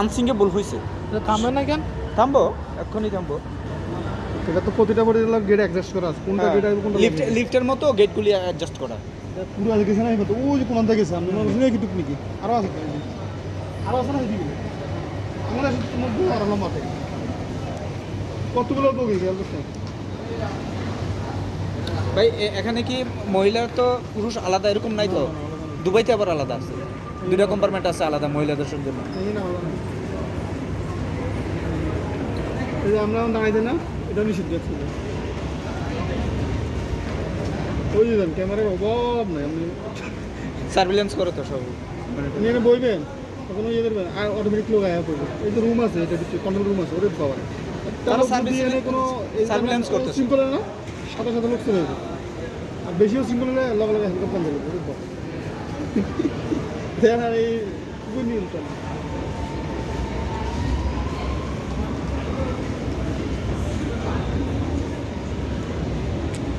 আনসিংয়ে ভুল হয়েছে থামবে না কেন? থামবো এক্ষুনি থামবো। এটা তো প্রতিটা বডি গেট অ্যাডজাস্ট করা আছে। কোনটা গেট কোনটা লিফট লিফটের মতো গেটগুলি অ্যাডজাস্ট করা। পুরো আছে গেছে না এই ওই যে কোন থেকে গেছে আমি মনে হয় কি টুকনি কি? আরও আছে আরও আছে না এদিকে আমাদের মধ্যে আর হলো মাঠে কতগুলো তো গেছে ভাই এখানে কি মহিলার তো পুরুষ আলাদা এরকম নাই তো? দুবাইতে আবার আলাদা আছে। দুইটা কম্পার্টমেন্ট আছে আলাদা মহিলাদের জন্য এই না হলো যে আমরা দাঁড়াইতে না এটা নিষিদ্ধ ছিল ওই যে ক্যামেরার অভাব নাই আপনি সার্ভিলেন্স করে তো সব। আপনি এখানে বইবেন তখন ওই দেবেন আর অটোমেটিক লোক আয়া পড়বে। এই যে রুম আছে এটা কন্ট্রোল রুম আছে ওদের পাওয়ার তারা surveillance- কোনো। সিম্পল না সাথে সাথে লোক চলে যাবে। আর বেশিও সিম্পল হলে লগে লগে যাবে ওদের বাবা।